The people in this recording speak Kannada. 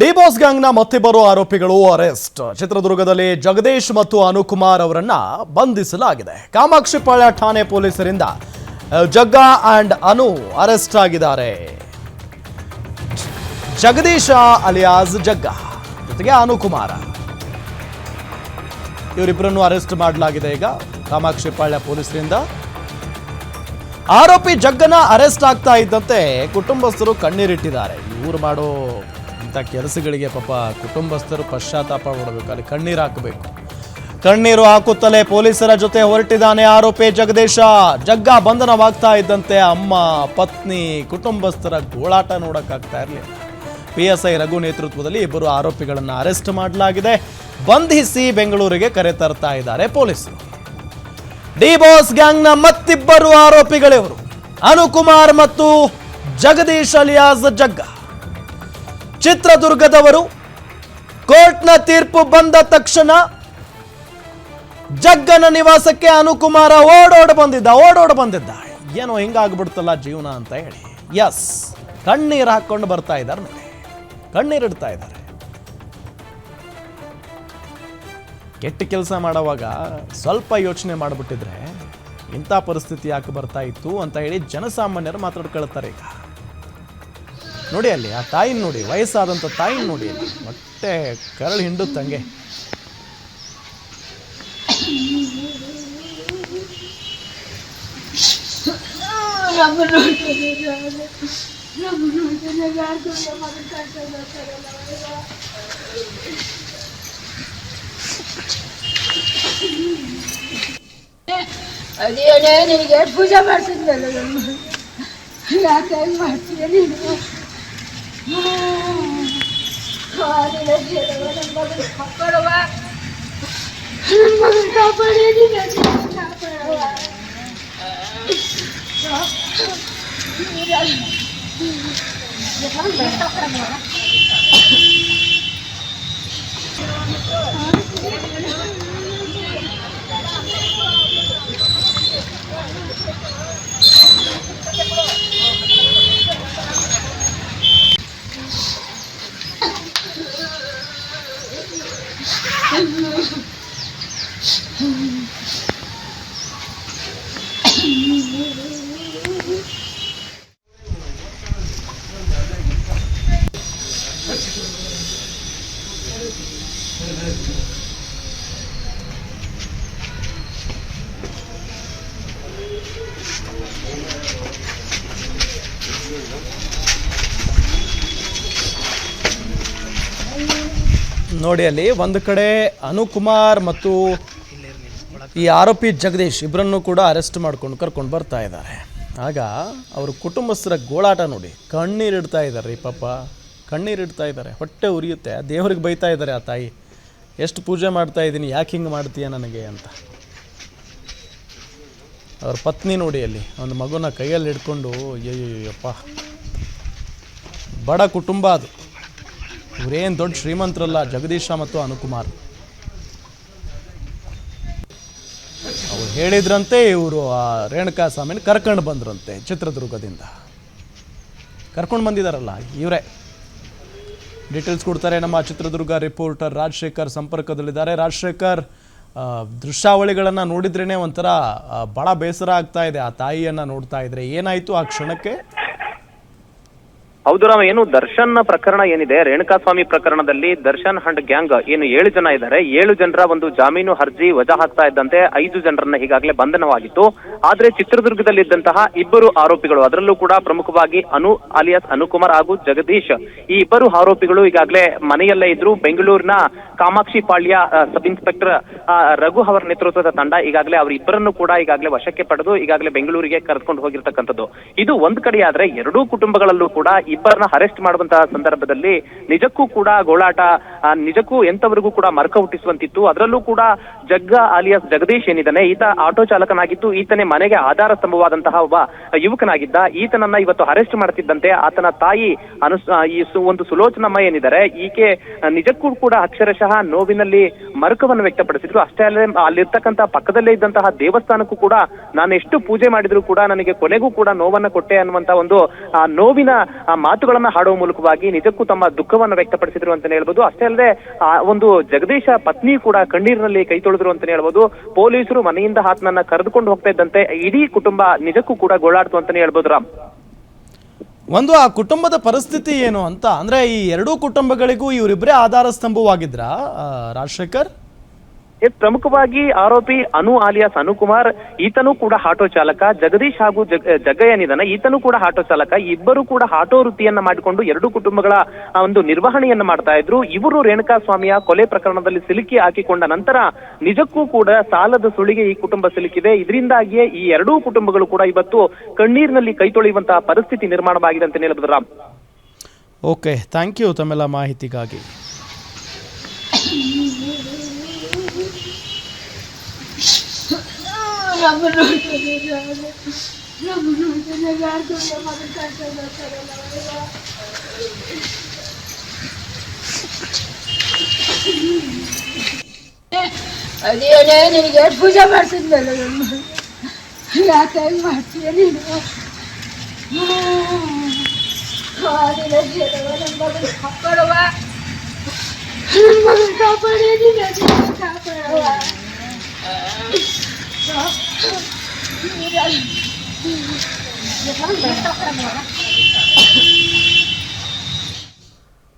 ಡಿಬಾಸ್ ಗ್ಯಾಂಗ್ನ ಮತ್ತಿಬ್ಬರು ಆರೋಪಿಗಳು ಅರೆಸ್ಟ್. ಚಿತ್ರದುರ್ಗದಲ್ಲಿ ಜಗದೀಶ್ ಮತ್ತು ಅನುಕುಮಾರ್ ಅವರನ್ನ ಬಂಧಿಸಲಾಗಿದೆ. ಕಾಮಾಕ್ಷಿಪಾಳ್ಯ ಠಾಣೆ ಪೊಲೀಸರಿಂದ ಜಗ್ಗ ಅಂಡ್ ಅನು ಅರೆಸ್ಟ್ ಆಗಿದ್ದಾರೆ. ಜಗದೀಶ ಅಲಿಯಾಸ್ ಜಗ್ಗ, ಜೊತೆಗೆ ಅನುಕುಮಾರ. ಇವರಿಬ್ಬರನ್ನು ಅರೆಸ್ಟ್ ಮಾಡಲಾಗಿದೆ ಈಗ ಕಾಮಾಕ್ಷಿಪಾಳ್ಯ ಪೊಲೀಸರಿಂದ. ಆರೋಪಿ ಜಗ್ಗನ ಅರೆಸ್ಟ್ ಆಗ್ತಾ ಇದ್ದಂತೆ ಕುಟುಂಬಸ್ಥರು ಕಣ್ಣೀರಿಟ್ಟಿದ್ದಾರೆ. ಇವರು ಮಾಡೋ ಇಂಥ ಕೆಲಸಗಳಿಗೆ ಪಾಪ ಕುಟುಂಬಸ್ಥರು ಪಶ್ಚಾತ್ತಾಪ ಮಾಡಬೇಕು. ಅಲ್ಲಿ ಕಣ್ಣೀರು ಹಾಕಬೇಕು. ಕಣ್ಣೀರು ಹಾಕುತ್ತಲೇ ಪೊಲೀಸರ ಜೊತೆ ಹೊರಟಿದ್ದಾನೆ ಆರೋಪಿ ಜಗದೀಶ. ಜಗ್ಗ ಬಂಧನವಾಗ್ತಾ ಇದ್ದಂತೆ ಅಮ್ಮ, ಪತ್ನಿ, ಕುಟುಂಬಸ್ಥರ ಗೋಳಾಟ ನೋಡಕ್ಕಾಗ್ತಾ ಇರಲಿಲ್ಲ. ಪಿ ಎಸ್ ಐ ರಘು ನೇತೃತ್ವದಲ್ಲಿ ಇಬ್ಬರು ಆರೋಪಿಗಳನ್ನು ಅರೆಸ್ಟ್ ಮಾಡಲಾಗಿದೆ. ಬಂಧಿಸಿ ಬೆಂಗಳೂರಿಗೆ ಕರೆತರ್ತಾ ಇದ್ದಾರೆ ಪೊಲೀಸರು. ಡಿ ಬಾಸ್ ಗ್ಯಾಂಗ್ನ ಮತ್ತಿಬ್ಬರು ಆರೋಪಿಗಳಿವರು. ಅನುಕುಮಾರ್ ಮತ್ತು ಜಗದೀಶ್ ಅಲಿಯಾಸ್ ಜಗ್ಗ. ಚಿತ್ರದುರ್ಗದವರು ಕೋರ್ಟ್ನ ತೀರ್ಪು ಬಂದ ತಕ್ಷಣ ಜಗ್ಗನ ನಿವಾಸಕ್ಕೆ ಅನುಕುಮಾರ ಓಡೋಡ್ ಬಂದಿದ್ದ ಓಡೋಡ್ ಬಂದಿದ್ದ ಏನೋ ಹಿಂಗಾಗ್ಬಿಡ್ತಲ್ಲ ಜೀವನ ಅಂತ ಹೇಳಿ. ಎಸ್ ಕಣ್ಣೀರು ಹಾಕೊಂಡು ಬರ್ತಾ ಇದ್ದಾರೆ ನೋಡಿ. ಕಣ್ಣೀರಿಡ್ತಾ ಇದ್ದಾರೆ. ಕೆಟ್ಟ ಕೆಲಸ ಮಾಡೋವಾಗ ಸ್ವಲ್ಪ ಯೋಚನೆ ಮಾಡಿಬಿಟ್ಟಿದ್ರೆ ಇಂಥ ಪರಿಸ್ಥಿತಿ ಯಾಕೆ ಬರ್ತಾ ಇತ್ತು ಅಂತ ಹೇಳಿ ಜನಸಾಮಾನ್ಯರು ಮಾತಾಡ್ಕೊಳ್ತಾರೆ ಈಗ. ನೋಡಿ ಅಲ್ಲಿ, ಆ ತಾಯಿನ ನೋಡಿ ವಯಸ್ಸಾದಂಥ ತಾಯಿನ ನೋಡಿ ಮತ್ತೆ ಕರಳು ಹಿಂಡುತ್ತಂಗೆ. ಅದೇನೇ ನಿನಗೆ ಪೂಜೆ ಮಾಡ್ತಿದ್ದಲ್ಲ ನಮ್ಮ. ಯಾಕೆ ಮಾಡ್ತೀಯ ನೀನು? ಹಾಲಿನ ಜೀವನ ನಮ್ಮ ಮಗನ ಕಾಪಾಡವ ನನ್ನ ಮಗನ ಕಾಪಾಡಿ ನೀನು ಕಾಪಾಡವ ನೋಡಿ ಅಲ್ಲಿ ಒಂದು ಕಡೆ ಅನುಕುಮಾರ್ ಮತ್ತು ಈ ಆರೋಪಿ ಜಗದೀಶ್ ಇಬ್ಬರನ್ನು ಕೂಡ ಅರೆಸ್ಟ್ ಮಾಡ್ಕೊಂಡು ಕರ್ಕೊಂಡು ಬರ್ತಾ ಇದ್ದಾರೆ. ಆಗ ಅವ್ರ ಕುಟುಂಬಸ್ಥರ ಗೋಳಾಟ ನೋಡಿ ಕಣ್ಣೀರಿಡ್ತಾ ಇದ್ದಾರೆ ಈ ಪಾಪ. ಕಣ್ಣೀರಿಡ್ತಾ ಇದ್ದಾರೆ. ಹೊಟ್ಟೆ ಉರಿಯುತ್ತೆ. ದೇವ್ರಿಗೆ ಬೈತಾ ಇದ್ದಾರೆ ಆ ತಾಯಿ. ಎಷ್ಟು ಪೂಜೆ ಮಾಡ್ತಾ ಇದ್ದೀನಿ, ಯಾಕೆ ಹಿಂಗೆ ಮಾಡ್ತೀಯ ನನಗೆ ಅಂತ. ಅವ್ರ ಪತ್ನಿ ನೋಡಿ ಅಲ್ಲಿ ಒಂದು ಮಗುನ ಕೈಯಲ್ಲಿ ಹಿಡ್ಕೊಂಡು ಅಯ್ಯಯ್ಯಪ್ಪ ಬಡ ಕುಟುಂಬ ಅದು. ಇವರೇನು ದೊಡ್ಡ ಶ್ರೀಮಂತರಲ್ಲ, ಜಗದೀಶ ಮತ್ತು ಅನುಕುಮಾರ್. ಹೇಳಿದ್ರಂತೆ ಇವರು ಆ ರೇಣುಕಾ ಸ್ವಾಮಿನ ಕರ್ಕೊಂಡು ಬಂದ್ರಂತೆ ಚಿತ್ರದುರ್ಗದಿಂದ. ಕರ್ಕೊಂಡು ಬಂದಿದ್ದಾರಲ್ಲ ಇವರೇ. ಡೀಟೇಲ್ಸ್ ಕೊಡ್ತಾರೆ ನಮ್ಮ ಚಿತ್ರದುರ್ಗ ರಿಪೋರ್ಟರ್ ರಾಜಶೇಖರ್ ಸಂಪರ್ಕದಲ್ಲಿದ್ದಾರೆ. ರಾಜಶೇಖರ್ ದೃಶ್ಯಾವಳಿಗಳನ್ನು ನೋಡಿದ್ರೇ ಒಂಥರ ಭಾಳ ಬೇಸರ ಆಗ್ತಾ ಇದೆ. ಆ ತಾಯಿಯನ್ನ ನೋಡ್ತಾ ಇದ್ರೆ ಏನಾಯ್ತು ಆ ಕ್ಷಣಕ್ಕೆ? ಹೌದು ರಾಮ, ಏನು ದರ್ಶನ್ ಪ್ರಕರಣ ಏನಿದೆ? ರೇಣುಕಾಸ್ವಾಮಿ ಪ್ರಕರಣದಲ್ಲಿ ದರ್ಶನ್ ಅಂಡ್ ಗ್ಯಾಂಗ್ ಏನು ಏಳು ಜನ ಇದ್ದಾರೆ. ಏಳು ಜನರ ಒಂದು ಜಾಮೀನು ಅರ್ಜಿ ವಜಾ ಹಾಕ್ತಾ ಇದ್ದಂತೆ ಐದು ಜನರನ್ನ ಈಗಾಗಲೇ ಬಂಧನವಾಗಿತ್ತು. ಆದ್ರೆ ಚಿತ್ರದುರ್ಗದಲ್ಲಿದ್ದಂತಹ ಇಬ್ಬರು ಆರೋಪಿಗಳು, ಅದರಲ್ಲೂ ಕೂಡ ಪ್ರಮುಖವಾಗಿ ಅನು ಅಲಿಯಾಸ್ ಅನುಕುಮಾರ್ ಹಾಗೂ ಜಗದೀಶ್, ಈ ಇಬ್ಬರು ಆರೋಪಿಗಳು ಈಗಾಗಲೇ ಮನೆಯಲ್ಲೇ ಇದ್ರು. ಬೆಂಗಳೂರಿನ ಕಾಮಾಕ್ಷಿ ಪಾಳ್ಯ ಸಬ್ ಇನ್ಸ್ಪೆಕ್ಟರ್ ರಘು ಅವರ ನೇತೃತ್ವದ ತಂಡ ಈಗಾಗಲೇ ಅವರಿಬ್ಬರನ್ನು ಕೂಡ ಈಗಾಗಲೇ ವಶಕ್ಕೆ ಪಡೆದು ಈಗಾಗಲೇ ಬೆಂಗಳೂರಿಗೆ ಕರೆದುಕೊಂಡು ಹೋಗಿರ್ತಕ್ಕಂಥದ್ದು. ಇದು ಒಂದ್ ಕಡೆಯಾದ್ರೆ ಎರಡೂ ಕುಟುಂಬಗಳಲ್ಲೂ ಕೂಡ ಇಬ್ಬರನ್ನ ಅರೆಸ್ಟ್ ಮಾಡುವಂತಹ ಸಂದರ್ಭದಲ್ಲಿ ನಿಜಕ್ಕೂ ಕೂಡ ಗೋಳಾಟ ನಿಜಕ್ಕೂ ಎಂತವರಿಗೂ ಕೂಡ ಮರ್ಕ ಹುಟ್ಟಿಸುವಂತಿತ್ತು. ಅದರಲ್ಲೂ ಕೂಡ ಜಗ್ಗ ಆಲಿಯಾಸ್ ಜಗದೀಶ್ ಏನಿದ್ದಾನೆ, ಈತ ಆಟೋ ಚಾಲಕನಾಗಿದ್ದು, ಈತನೇ ಮನೆಗೆ ಆಧಾರ ಸ್ತಂಭವಾದಂತಹ ಒಬ್ಬ ಯುವಕನಾಗಿದ್ದ. ಈತನನ್ನ ಇವತ್ತು ಅರೆಸ್ಟ್ ಮಾಡ್ತಿದ್ದಂತೆ ಆತನ ತಾಯಿ ಅನುಸ್ ಈ ಒಂದು ಸುಲೋಚನಮ್ಮ ಏನಿದ್ದಾರೆ, ಈಕೆ ನಿಜಕ್ಕೂ ಕೂಡ ಅಕ್ಷರಶಃ ನೋವಿನಲ್ಲಿ ಮರುಕವನ್ನು ವ್ಯಕ್ತಪಡಿಸಿದ್ರು. ಅಷ್ಟೇ ಅಲ್ಲದೆ ಅಲ್ಲಿರ್ತಕ್ಕಂಥ ಪಕ್ಕದಲ್ಲೇ ಇದ್ದಂತಹ ದೇವಸ್ಥಾನಕ್ಕೂ ಕೂಡ ನಾನು ಎಷ್ಟು ಪೂಜೆ ಮಾಡಿದ್ರು ಕೂಡ ನನಗೆ ಕೊನೆಗೂ ಕೂಡ ನೋವನ್ನ ಕೊಟ್ಟೆ ಅನ್ನುವಂತ ಒಂದು ನೋವಿನ ಮಾತುಗಳನ್ನ ಹಾಡುವ ಮೂಲಕವಾಗಿ ನಿಜಕ್ಕೂ ತಮ್ಮ ದುಃಖವನ್ನ ವ್ಯಕ್ತಪಡಿಸಿದ್ರು ಅಂತಾನೆ ಹೇಳ್ಬೋದು. ಅಷ್ಟೇ ಅಲ್ಲದೆ, ಆ, ಒಂದು ಜಗದೀಶ ಪತ್ನಿ ಕೂಡ ಕಣ್ಣೀರಿನಲ್ಲಿ ಕೈ ತೊಳೆದ್ರು ಅಂತಾನೆ ಹೇಳ್ಬೋದು. ಪೊಲೀಸರು ಮನೆಯಿಂದ ಆತನನ್ನ ಕರೆದುಕೊಂಡು ಹೋಗ್ತಾ ಇದ್ದಂತೆ ಇಡೀ ಕುಟುಂಬ ನಿಜಕ್ಕೂ ಕೂಡ ಗೋಳಾಡ್ತು ಅಂತಾನೆ ಹೇಳ್ಬೋದು ರಾಮ್. ಒಂದು, ಆ ಕುಟುಂಬದ ಪರಿಸ್ಥಿತಿ ಏನು ಅಂತ, ಅಂದ್ರೆ ಈ ಎರಡೂ ಕುಟುಂಬಗಳಿಗೂ ಇವರಿಬ್ಬರೇ ಆಧಾರ ಸ್ತಂಭವಾಗಿದ್ರ ರಾಜಶೇಖರ್? ಪ್ರಮುಖವಾಗಿ ಆರೋಪಿ ಅನು ಆಲಿಯಾಸ್ ಅನುಕುಮಾರ್, ಈತನೂ ಕೂಡ ಆಟೋ ಚಾಲಕ, ಜಗದೀಶ್ ಹಾಗೂ ಜಗ್ ಜಗ್ಗಯ್ಯ ಈತನೂ ಕೂಡ ಆಟೋ ಚಾಲಕ, ಇಬ್ಬರು ಕೂಡ ಆಟೋ ವೃತ್ತಿಯನ್ನ ಮಾಡಿಕೊಂಡು ಎರಡು ಕುಟುಂಬಗಳ ಒಂದು ನಿರ್ವಹಣೆಯನ್ನ ಮಾಡ್ತಾ ಇದ್ರು. ಇವರು ರೇಣುಕಾ ಸ್ವಾಮಿಯ ಕೊಲೆ ಪ್ರಕರಣದಲ್ಲಿ ಸಿಲುಕಿ ಹಾಕಿಕೊಂಡ ನಂತರ ನಿಜಕ್ಕೂ ಕೂಡ ಸಾಲದ ಸುಳಿಗೆ ಈ ಕುಟುಂಬ ಸಿಲುಕಿದೆ. ಇದರಿಂದಾಗಿಯೇ ಈ ಎರಡೂ ಕುಟುಂಬಗಳು ಕೂಡ ಇವತ್ತು ಕಣ್ಣೀರಿನಲ್ಲಿ ಕೈ ತೊಳೆಯುವಂತಹ ಪರಿಸ್ಥಿತಿ ನಿರ್ಮಾಣವಾಗಿದೆ ಅಂತ ಹೇಳಬಹುದು ರಾಮ್. ಓಕೆ ಥ್ಯಾಂಕ್ ಯು ತಮ್ಮೆಲ್ಲ ಮಾಹಿತಿಗಾಗಿ. ನಮ್ಮ ನೋಡ್ತಾನೆ ನಾನು ನಮ್ಮ ನೋಡ್ತಾನೆ ಯಾರು ದೊಡ್ಡ ಮಗನ ಕರ್ಕೊಂಡು ಹೋಗ್ತಾರಲ್ಲ ಅವಾಗ. ಅದೇನೇ ನಿನಗೆ ಎಷ್ಟು ಪೂಜೆ ಮಾಡ್ತಿದ್ನಲ್ಲ ನನ್ನ ಯಾಕೆ ಹೆಂಗೆ ಮಾಡ್ತೀಯ ನೀನು ಕಾಲಿನ ಜೀವವ ನನ್ನ ಮಗನ ಕಾಪಾಡವ ನನ್ನ ಮಗನ ಕಾಪಾಡಿ ನಿನ್ನ Jangan, jangan.